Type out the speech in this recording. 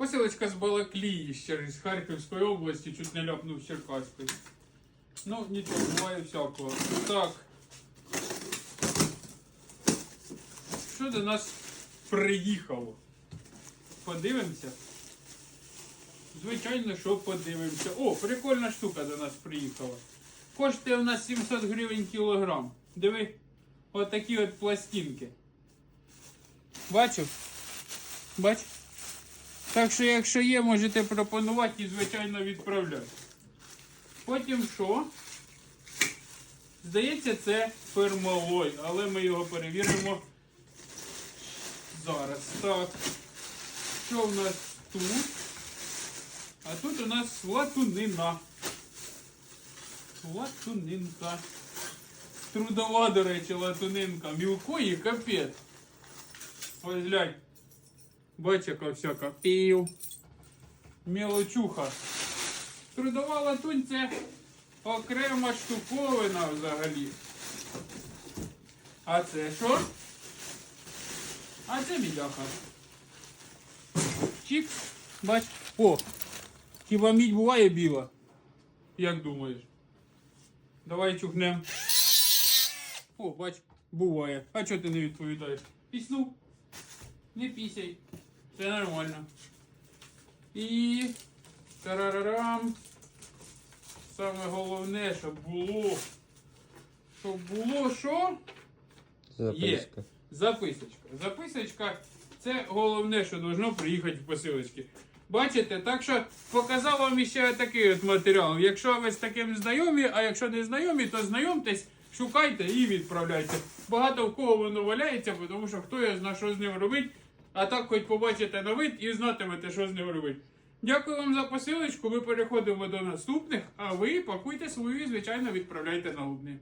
Посилочка з Балаклії з Харківської області, чуть не ляпнув з Черкаської. Ну, нічого, буває всякого. Так. Що до нас приїхало? Подивимося. Звичайно, що подивимося. О, прикольна штука до нас приїхала. Коштує у нас 700 гривень кілограм. Диви, отакі от пластинки. Бачив? Бач? Так що, якщо є, можете пропонувати і, звичайно, відправляти. Потім що? Здається, це фермалой, але ми його перевіримо зараз. Так. Що в нас тут? А тут у нас латунина. Латунинка. Трудова, до речі, латунинка. Мілкої капець. Ось глянь. Бач, яка всяка пів. Мілочуха. Трудова латунь це окрема штуковина взагалі. А це що? А це мідяха. Чик. Бач. О! Хіба мідь буває біла? Як думаєш? Давай чухнем. О, бач, буває. А чого ти не відповідаєш? Піснув? Не пісяй. Це нормально. І. Тарарарам. Саме головне, щоб було. Щоб було що? Записка. Записочка. Записочка це головне, що должно приїхати в посилочці. Бачите, так що показав вам ще такий от матеріал. Якщо ви з таким знайомі, а якщо не знайомі, то знайомтесь, шукайте і відправляйте. Багато в кого воно валяється, тому що хто його знає, що з ним робить. А так хоч побачите на вид і знатимете, що з ним робити. Дякую вам за посилочку. Ми переходимо до наступних, а ви пакуйте свою і, звичайно, відправляйте на Лубни.